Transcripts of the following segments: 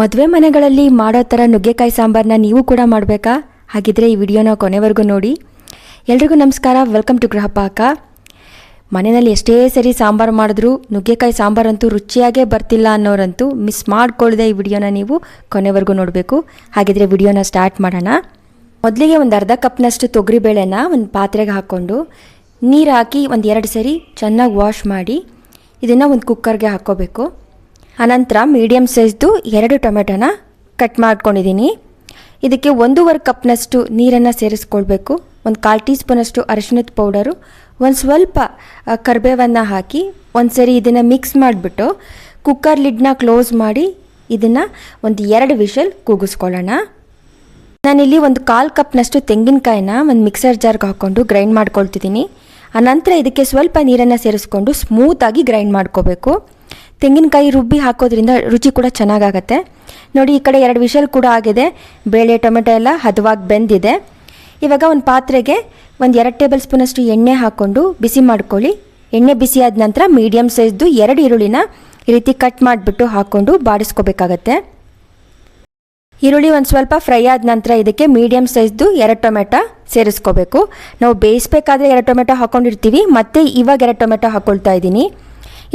ಮದುವೆ ಮನೆಗಳಲ್ಲಿ ಮಾಡೋ ಥರ ನುಗ್ಗೆಕಾಯಿ ಸಾಂಬಾರನ್ನ ನೀವು ಕೂಡ ಮಾಡಬೇಕಾ? ಹಾಗಿದ್ರೆ ಈ ವಿಡಿಯೋನ ಕೊನೆವರೆಗೂ ನೋಡಿ. ಎಲ್ರಿಗೂ ನಮಸ್ಕಾರ. ವೆಲ್ಕಮ್ ಟು ಗೃಹ ಪಾಕ. ಮನೆಯಲ್ಲಿ ಎಷ್ಟೇ ಸರಿ ಸಾಂಬಾರು ಮಾಡಿದ್ರು ನುಗ್ಗೆಕಾಯಿ ಸಾಂಬಾರಂತೂ ರುಚಿಯಾಗೇ ಬರ್ತಿಲ್ಲ ಅನ್ನೋರಂತೂ ಮಿಸ್ ಮಾಡ್ಕೊಳ್ಳದೆ ಈ ವಿಡಿಯೋನ ನೀವು ಕೊನೆವರೆಗೂ ನೋಡಬೇಕು. ಹಾಗಿದ್ರೆ ವಿಡಿಯೋನ ಸ್ಟಾರ್ಟ್ ಮಾಡೋಣ. ಮೊದಲಿಗೆ ಒಂದು ಅರ್ಧ ಕಪ್ನಷ್ಟು ತೊಗರಿಬೇಳೆನ ಒಂದು ಪಾತ್ರೆಗೆ ಹಾಕ್ಕೊಂಡು ನೀರು ಹಾಕಿ ಒಂದು ಎರಡು ಸರಿ ಚೆನ್ನಾಗಿ ವಾಶ್ ಮಾಡಿ ಇದನ್ನು ಒಂದು ಕುಕ್ಕರ್ಗೆ ಹಾಕ್ಕೋಬೇಕು. ಅನಂತರ ಮೀಡಿಯಮ್ ಸೈಜ್ದು ಎರಡು ಟೊಮೆಟೊನ ಕಟ್ ಮಾಡ್ಕೊಂಡಿದ್ದೀನಿ. ಇದಕ್ಕೆ ಒಂದೂವರೆ ಕಪ್ನಷ್ಟು ನೀರನ್ನು ಸೇರಿಸ್ಕೊಳ್ಬೇಕು. ಒಂದು ಕಾಲು ಟೀ ಸ್ಪೂನಷ್ಟು ಅರಿಶಿಣದ ಪೌಡರು, ಒಂದು ಸ್ವಲ್ಪ ಕರಿಬೇವನ್ನು ಹಾಕಿ ಒಂದು ಸರಿ ಇದನ್ನು ಮಿಕ್ಸ್ ಮಾಡಿಬಿಟ್ಟು ಕುಕ್ಕರ್ ಲಿಡ್ನ ಕ್ಲೋಸ್ ಮಾಡಿ ಇದನ್ನು ಒಂದು ಎರಡು ವಿಷಲ್ ಕೂಗಿಸ್ಕೊಳ್ಳೋಣ. ನಾನಿಲ್ಲಿ ಒಂದು ಕಾಲು ಕಪ್ನಷ್ಟು ತೆಂಗಿನಕಾಯಿನ ಒಂದು ಮಿಕ್ಸರ್ ಜಾರ್ಗೆ ಹಾಕ್ಕೊಂಡು ಗ್ರೈಂಡ್ ಮಾಡ್ಕೊಳ್ತಿದ್ದೀನಿ. ಆನಂತರ ಇದಕ್ಕೆ ಸ್ವಲ್ಪ ನೀರನ್ನು ಸೇರಿಸ್ಕೊಂಡು ಸ್ಮೂತಾಗಿ ಗ್ರೈಂಡ್ ಮಾಡ್ಕೋಬೇಕು. ತೆಂಗಿನಕಾಯಿ ರುಬ್ಬಿ ಹಾಕೋದ್ರಿಂದ ರುಚಿ ಕೂಡ ಚೆನ್ನಾಗಾಗತ್ತೆ. ನೋಡಿ, ಈ ಕಡೆ ಎರಡು ವಿಷಲ್ ಕೂಡ ಆಗಿದೆ. ಬೇಳೆ, ಟೊಮೆಟೊ ಎಲ್ಲ ಹದವಾಗಿ ಬೆಂದಿದೆ. ಇವಾಗ ಒಂದು ಪಾತ್ರೆಗೆ ಒಂದು ಎರಡು ಟೇಬಲ್ ಸ್ಪೂನಷ್ಟು ಎಣ್ಣೆ ಹಾಕ್ಕೊಂಡು ಬಿಸಿ ಮಾಡ್ಕೊಳ್ಳಿ. ಎಣ್ಣೆ ಬಿಸಿ ಆದ ನಂತರ ಮೀಡಿಯಮ್ ಸೈಜ್ದು ಎರಡು ಈರುಳ್ಳಿನ ಈ ರೀತಿ ಕಟ್ ಮಾಡಿಬಿಟ್ಟು ಹಾಕ್ಕೊಂಡು ಬಾಡಿಸ್ಕೋಬೇಕಾಗತ್ತೆ. ಈರುಳ್ಳಿ ಒಂದು ಸ್ವಲ್ಪ ಫ್ರೈ ಆದ ನಂತರ ಇದಕ್ಕೆ ಮೀಡಿಯಮ್ ಸೈಜ್ದು ಎರಡು ಟೊಮೆಟೊ ಸೇರಿಸ್ಕೋಬೇಕು. ನಾವು ಬೇಯಿಸ್ಬೇಕಾದ್ರೆ ಎರಡು ಟೊಮೆಟೊ ಹಾಕ್ಕೊಂಡಿರ್ತೀವಿ ಮತ್ತು ಇವಾಗ ಎರಡು ಟೊಮೆಟೊ ಹಾಕ್ಕೊಳ್ತಾ ಇದ್ದೀನಿ.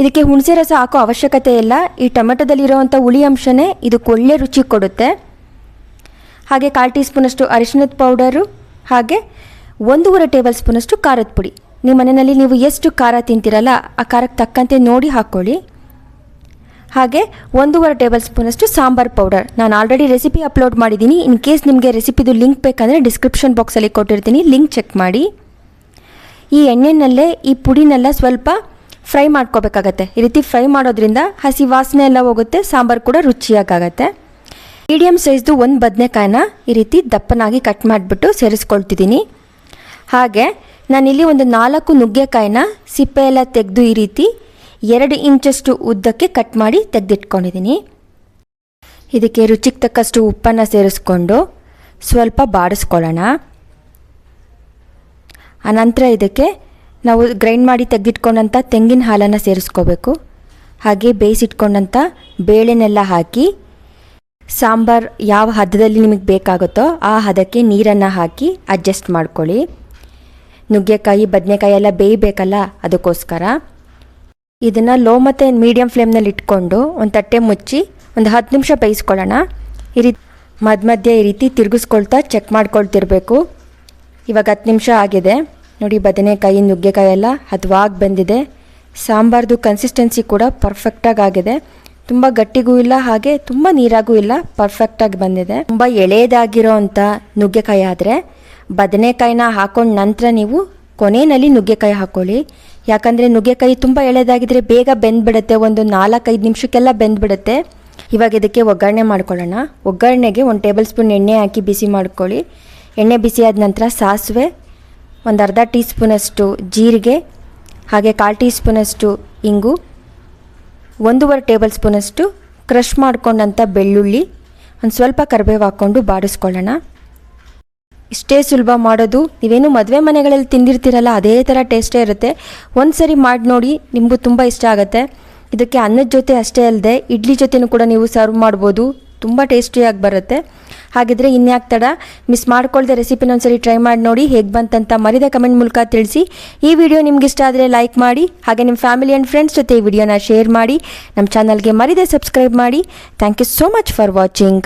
ಇದಕ್ಕೆ ಹುಣಸೆ ರಸ ಹಾಕೋ ಅವಶ್ಯಕತೆ ಇಲ್ಲ. ಈ ಟೊಮೆಟೊದಲ್ಲಿರುವಂಥ ಹುಳಿ ಅಂಶನೇ ಇದಕ್ಕೆ ಒಳ್ಳೆ ರುಚಿ ಕೊಡುತ್ತೆ. ಹಾಗೆ ಕಾಲು ಟೀ ಸ್ಪೂನಷ್ಟು ಅರಿಶಿಣದ ಪೌಡರು, ಹಾಗೆ ಒಂದೂವರೆ ಟೇಬಲ್ ಸ್ಪೂನಷ್ಟು ಖಾರದ ಪುಡಿ. ನಿಮ್ಮ ಮನೆಯಲ್ಲಿ ನೀವು ಎಷ್ಟು ಖಾರ ತಿಂತೀರಲ್ಲ, ಆ ಖಾರಕ್ಕೆ ತಕ್ಕಂತೆ ನೋಡಿ ಹಾಕ್ಕೊಳ್ಳಿ ಹಾಗೆ ಒಂದೂವರೆ ಟೇಬಲ್ ಸ್ಪೂನಷ್ಟು ಸಾಂಬಾರ್ ಪೌಡರ್. ನಾನು ಆಲ್ರೆಡಿ ರೆಸಿಪಿ ಅಪ್ಲೋಡ್ ಮಾಡಿದ್ದೀನಿ. ಇನ್ ಕೇಸ್ ನಿಮಗೆ ರೆಸಿಪಿದು ಲಿಂಕ್ ಬೇಕಂದರೆ ಡಿಸ್ಕ್ರಿಪ್ಷನ್ ಬಾಕ್ಸಲ್ಲಿ ಕೊಟ್ಟಿರ್ತೀನಿ. ಲಿಂಕ್ ಚೆಕ್ ಮಾಡಿ. ಈ ಎಣ್ಣೆನಲ್ಲೇ ಈ ಪುಡಿನೆಲ್ಲ ಸ್ವಲ್ಪ ಫ್ರೈ ಮಾಡ್ಕೋಬೇಕಾಗತ್ತೆ. ಈ ರೀತಿ ಫ್ರೈ ಮಾಡೋದ್ರಿಂದ ಹಸಿ ವಾಸನೆ ಎಲ್ಲ ಹೋಗುತ್ತೆ, ಸಾಂಬಾರು ಕೂಡ ರುಚಿಯಾಗತ್ತೆ ಮೀಡಿಯಮ್ ಸೈಜ್ದು ಒಂದು ಬದನೆಕಾಯಿನ ಈ ರೀತಿ ದಪ್ಪನಾಗಿ ಕಟ್ ಮಾಡಿಬಿಟ್ಟು ಸೇರಿಸ್ಕೊಳ್ತಿದ್ದೀನಿ. ಹಾಗೆ ನಾನಿಲ್ಲಿ ಒಂದು ನಾಲ್ಕು ನುಗ್ಗೆಕಾಯಿನ ಸಿಪ್ಪೆ ಎಲ್ಲ ತೆಗೆದು ಈ ರೀತಿ ಎರಡು ಇಂಚಷ್ಟು ಉದ್ದಕ್ಕೆ ಕಟ್ ಮಾಡಿ ತೆಗೆದಿಟ್ಕೊಂಡಿದ್ದೀನಿ. ಇದಕ್ಕೆ ರುಚಿಗೆ ತಕ್ಕಷ್ಟು ಉಪ್ಪನ್ನು ಸೇರಿಸ್ಕೊಂಡು ಸ್ವಲ್ಪ ಬಾಡಿಸ್ಕೊಳ್ಳೋಣ. ಆನಂತರ ಇದಕ್ಕೆ ನಾವು ಗ್ರೈಂಡ್ ಮಾಡಿ ತೆಗೆದಿಟ್ಕೊಂಡಂಥ ತೆಂಗಿನ ಹಾಲನ್ನು ಸೇರಿಸ್ಕೋಬೇಕು. ಹಾಗೆ ಬೇಯಿಸಿಟ್ಕೊಂಡಂಥ ಬೇಳೆನೆಲ್ಲ ಹಾಕಿ, ಸಾಂಬಾರ್ ಯಾವ ಹದದಲ್ಲಿ ನಿಮಗೆ ಬೇಕಾಗುತ್ತೋ ಆ ಹದಕ್ಕೆ ನೀರನ್ನು ಹಾಕಿ ಅಡ್ಜಸ್ಟ್ ಮಾಡ್ಕೊಳ್ಳಿ. ನುಗ್ಗೆಕಾಯಿ, ಬದನೆಕಾಯಿ ಎಲ್ಲ ಬೇಯಬೇಕಲ್ಲ ಅದಕ್ಕೋಸ್ಕರ. ಇದನ್ನು ಲೋ ಮತ್ತು ಮೀಡಿಯಮ್ ಫ್ಲೇಮ್ನಲ್ಲಿ ಇಟ್ಕೊಂಡು ಒಂದು ತಟ್ಟೆ ಮುಚ್ಚಿ ಒಂದು ಹತ್ತು ನಿಮಿಷ ಬೇಯಿಸ್ಕೊಳ್ಳೋಣ. ಈ ರೀತಿ ಮಧ್ಯ ಮಧ್ಯೆ ಈ ರೀತಿ ತಿರುಗಿಸ್ಕೊಳ್ತಾ ಚೆಕ್ ಮಾಡ್ಕೊಳ್ತಿರ್ಬೇಕು. ಇವಾಗ ಹತ್ತು ನಿಮಿಷ ಆಗಿದೆ. ನೋಡಿ ಬದನೆಕಾಯಿ ನುಗ್ಗೆಕಾಯಿ ಎಲ್ಲ ಹದವಾಗಿ ಬಂದಿದೆ. ಸಾಂಬಾರ್ದು ಕನ್ಸಿಸ್ಟೆನ್ಸಿ ಕೂಡ ಪರ್ಫೆಕ್ಟಾಗಿ ಆಗಿದೆ. ತುಂಬ ಗಟ್ಟಿಗೂ ಇಲ್ಲ, ಹಾಗೆ ತುಂಬ ನೀರಾಗೂ ಇಲ್ಲ ಪರ್ಫೆಕ್ಟಾಗಿ ಬಂದಿದೆ. ತುಂಬ ಎಳೆಯದಾಗಿರೋ ಅಂಥ ನುಗ್ಗೆಕಾಯಿ ಆದರೆ ಬದನೆಕಾಯಿನ ಹಾಕೊಂಡ ನಂತರ ನೀವು ಕೊನೆಯಲ್ಲಿ ನುಗ್ಗೆಕಾಯಿ ಹಾಕ್ಕೊಳ್ಳಿ ಯಾಕಂದರೆ ನುಗ್ಗೆಕಾಯಿ ತುಂಬ ಎಳೆದಾಗಿದ್ರೆ ಬೇಗ ಬೆಂದ್ಬಿಡುತ್ತೆ, ಒಂದು ನಾಲ್ಕೈದು ನಿಮಿಷಕ್ಕೆಲ್ಲ ಬೆಂದ್ಬಿಡುತ್ತೆ. ಇವಾಗ ಇದಕ್ಕೆ ಒಗ್ಗರಣೆ ಮಾಡ್ಕೊಳ್ಳೋಣ. ಒಗ್ಗರಣೆಗೆ ಒಂದು ಟೇಬಲ್ ಸ್ಪೂನ್ ಎಣ್ಣೆ ಹಾಕಿ ಬಿಸಿ ಮಾಡ್ಕೊಳ್ಳಿ. ಎಣ್ಣೆ ಬಿಸಿ ಆದ ನಂತರ ಸಾಸಿವೆ ಒಂದು ಅರ್ಧ ಟೀ ಸ್ಪೂನಷ್ಟು ಜೀರಿಗೆ, ಹಾಗೆ ಕಾಲು ಟೀ ಸ್ಪೂನಷ್ಟು ಇಂಗು, ಒಂದೂವರೆ ಟೇಬಲ್ ಸ್ಪೂನಷ್ಟು ಕ್ರಷ್ ಮಾಡ್ಕೊಂಡಂಥ ಬೆಳ್ಳುಳ್ಳಿ, ಒಂದು ಸ್ವಲ್ಪ ಕರಿಬೇವು ಹಾಕ್ಕೊಂಡು ಬಾಡಿಸ್ಕೊಳ್ಳೋಣ. ಇಷ್ಟೇ ಸುಲಭ ಮಾಡೋದು. ನೀವೇನು ಮದುವೆ ಮನೆಗಳಲ್ಲಿ ತಿಂದಿರ್ತೀರಲ್ಲ, ಅದೇ ಥರ ಟೇಸ್ಟೇ ಇರುತ್ತೆ. ಒಂದು ಸರಿ ಮಾಡಿ ನೋಡಿ, ನಿಮಗೂ ತುಂಬ ಇಷ್ಟ ಆಗುತ್ತೆ. ಇದಕ್ಕೆ ಅನ್ನದ ಜೊತೆ ಅಷ್ಟೇ ಅಲ್ಲದೆ ಇಡ್ಲಿ ಜೊತೆನೂ ಕೂಡ ನೀವು ಸರ್ವ್ ಮಾಡ್ಬೋದು. ತುಂಬ ಟೇಸ್ಟಿಯಾಗಿ ಬರುತ್ತೆ. ಹಾಗಿದ್ರೆ ಇನ್ಯಾಕೆ ತಡ? ಮಿಸ್ ಮಾಡ್ಕೊಳ್ದೆ ರೆಸಿಪಿನ ಒಂದ್ಸರಿ ಟ್ರೈ ಮಾಡಿ ನೋಡಿ ಹೇಗೆ ಬಂತಂತ ಮರಿದ ಕಮೆಂಟ್ ಮೂಲಕ ತಿಳಿಸಿ. ಈ ವಿಡಿಯೋ ನಿಮ್ಗೆ ಇಷ್ಟ ಆದರೆ ಲೈಕ್ ಮಾಡಿ, ಹಾಗೆ ನಿಮ್ಮ ಫ್ಯಾಮಿಲಿ ಆ್ಯಂಡ್ ಫ್ರೆಂಡ್ಸ್ ಜೊತೆ ಈ ವಿಡಿಯೋನ ಶೇರ್ ಮಾಡಿ. ನಮ್ಮ ಚಾನಲ್ಗೆ ಮರಿದೆ ಸಬ್ಸ್ಕ್ರೈಬ್ ಮಾಡಿ. Thank you so much for watching